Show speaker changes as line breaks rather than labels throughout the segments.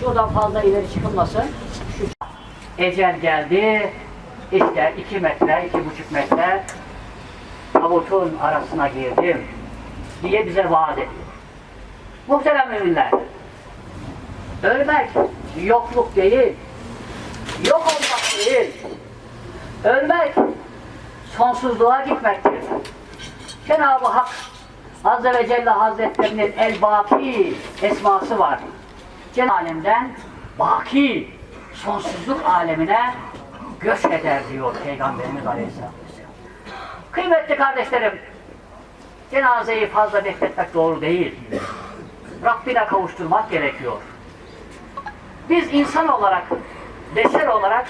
Şuradan fazla ileri çıkılmasın. Şu... Ecel geldi. İşte iki metre, iki buçuk metre tabutun arasına girdim diye bize vaat ediyor. Muhterem müminler, ölmek yokluk değil, yok olmak değil, ölmek sonsuzluğa gitmektir. Cenab-ı Hak Azze ve Celle Hazretlerinin El-Baki esması var. Cenab-ı Alemden baki, sonsuzluk alemine göç eder diyor Peygamberimiz Aleyhisselatü Vesselam. Kıymetli kardeşlerim, cenazeyi fazla bekletmek doğru değil. Rabbine kavuşturmak gerekiyor. Biz insan olarak, beşer olarak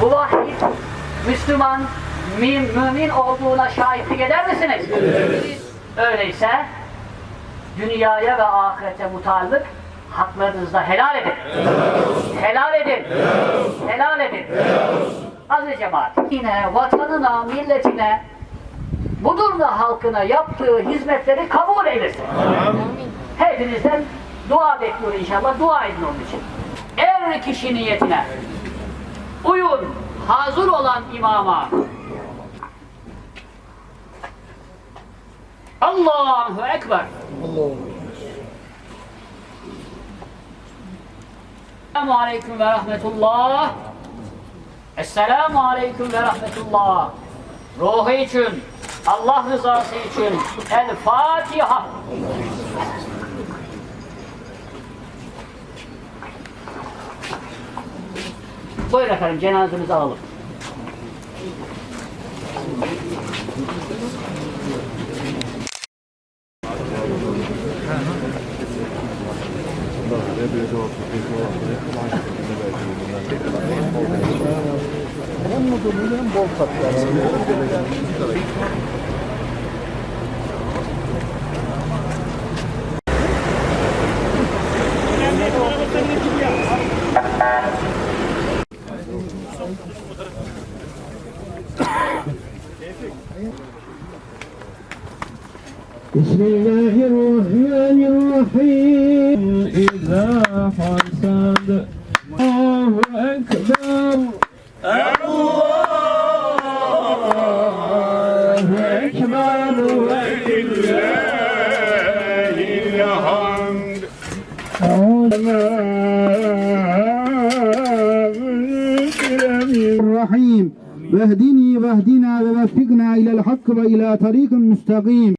muvahhid, Müslüman, mümin, mümin olduğuna şahitlik eder misiniz? Öyleyse dünyaya ve ahirete mutallık haklarınızda helal edin. Helal edin. Helal edin. Aziz cemaat. Yine vatanına, milletine, bu durumda halkına yaptığı hizmetleri kabul eylesin. Hepinizden dua bekliyor inşallah. Dua edin onun için. Er kişi niyetine uyun hazır olan imama Allahu Ekber. Esselamu Aleyküm ve Rahmetullah. Esselamu Aleyküm ve Rahmetullah. Ruhu için Allah rızası için El Fatiha. Buyurun efendim cenazemizi alalım. Ben modumuyum bol katlar. Thank you.
بسم الله الرحمن الرحيم. إذا حسد الله أكبر. الله أكبر.
ولله الحمد
الرحيم. واهدني واهدنا ووفقنا إلى الحق وإلى طريق مستقيم.